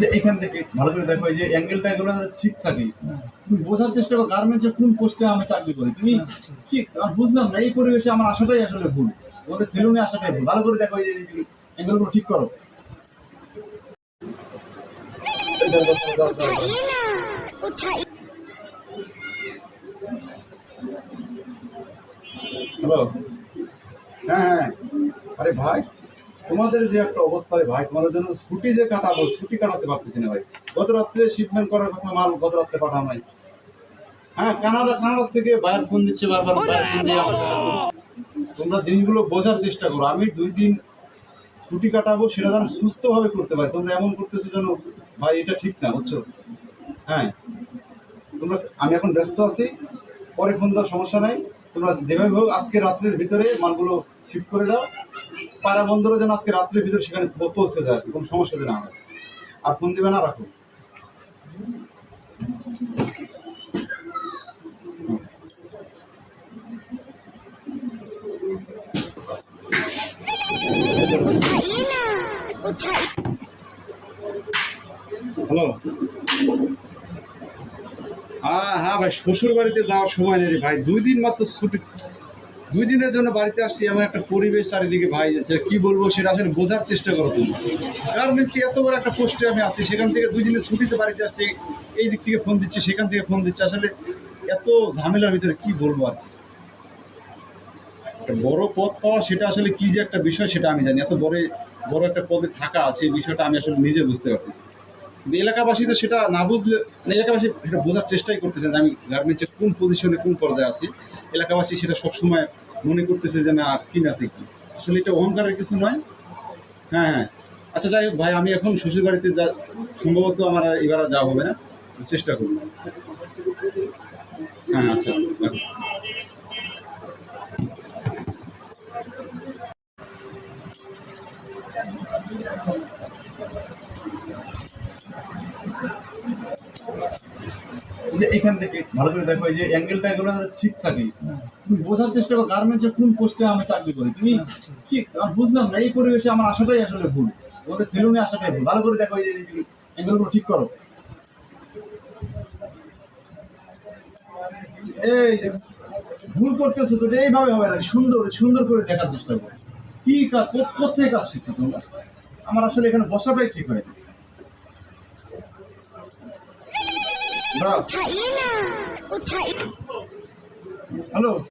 যে এখান থেকে, ভালো করে দেখো যে অ্যাঙ্গেলটা এগুলো ঠিক থাকে। তুমি বোঝার চেষ্টা করো গার্মেন্টসে কোন পোস্টে আমি চাকরি করি। তুমি বুঝলাম না, এই পরিবেশে আমার আসাটাই আসলে ভুল। তোমাদের সেলুনে ভুল। ভালো করে দেখো অ্যাঙ্গেলগুলো ঠিক করো। হ্যালো হ্যাঁ হ্যাঁ। আরে ভাই। তোমাদের যে একটা অবস্থা রে ভাই তোমাদের জন্য ছুটি যে কাটাবো ছুটি কাটাতে পারতেছি না ভাই। গত রাত্রে শিপমেন্ট করার কথা মাল গত রাত্রে পাঠাও নাই। হ্যাঁ কানাডা কানাডার থেকে বাইরে ফোন দিচ্ছে বারবার বাইরে ফোন দিয়ে আমার তোমরা জিনিসগুলো বোঝার চেষ্টা করো। আমি দুই দিন ছুটি কাটাবো সেটা যেন সুস্থভাবে করতে পারি। তোমরা এমন করতেছো যেন ভাই এটা ঠিক না বুঝছ? হ্যাঁ। তোমরা আমি এখন ব্যস্ত আছি। পরে ফোন দেওয়ার সমস্যা নাই। তোমরা যেভাবে হোক আজকে রাত্রের ভিতরে মালগুলো শিফট করে দাও। পাড়া বন্দরে যেন আজকে রাত্রের ভিতরে সেখানে পৌঁছে যায় কোনো সমস্যা যেন হয়। আর ফোন দিবে না, রাখো। হ্যালো? হ্যাঁ হ্যাঁ ভাই শ্বশুর বাড়িতে যাওয়ার সময় নেই ভাই। দুই দিন মাত্র ছুটি দুই দিনের জন্য বাড়িতে আসছি, এমন একটা পরিবেশ চারিদিকে ভাই, যে কি বলব সেটা আসলে বোঝার চেষ্টা করো তুমি। গার্মেন্টসে এত বড় একটা পোস্টে আমি আছি, সেখান থেকে দুই দিনের ছুটিতে বাড়িতে আসছি, এই দিক থেকে ফোন দিচ্ছে, সেখান থেকে ফোন দিচ্ছে, আসলে এত ঝামেলার ভিতরে কি বলব আর একটা বড় পদ পাওয়া সেটা আসলে কি যে একটা বিষয় সেটা আমি জানি এত বড় বড় একটা পদে থাকা সেই বিষয়টা আমি আসলে নিজে বুঝতে পারতেছি। কিন্তু এলাকাবাসী তো সেটা না বুঝলে মানে এলাকাবাসী সেটা বোঝার চেষ্টাই করতেছে যে আমি গার্মেন্টসের কোন পজিশনে কোন পর্যায়ে আছি। এলাকাবাসী সেটা সবসময় মনে করতেছে যে না কি না কি আসলে এটা অহংকারের কিছু নয়। হ্যাঁ হ্যাঁ। আচ্ছা যাই ভাই, আমি এখন শ্বশুর বাড়িতে যা, সম্ভবত আমার এবার যাওয়া হবে না। চেষ্টা করব। হ্যাঁ আচ্ছা রাখো। এই যে এখান থেকে, ভালো করে দেখো যে অ্যাঙ্গেলটা এগুলো ঠিক থাকে। তুমি বোঝার চেষ্টা করো গার্মেন্টসে কোন পোস্টে আমি চাকরি করি। তুমি বুঝলাম না, এই পরিবেশে আমার আসাটাই আসলে ভুল। তোমাদের সেলুনে আসাটাই ভুল। ভালো করে দেখো অ্যাঙ্গেলগুলো ঠিক করো। এই ভুল করতেছো তো, এইভাবে হবে না, সুন্দর সুন্দর করে দেখার চেষ্টা করো। কি কাজ কোথ- কোথেকে কাজ শিখছো তোমরা? আমার আসলে এখানে বসাটাই ঠিক হয়নি। দাঁড়াও। হ্যালো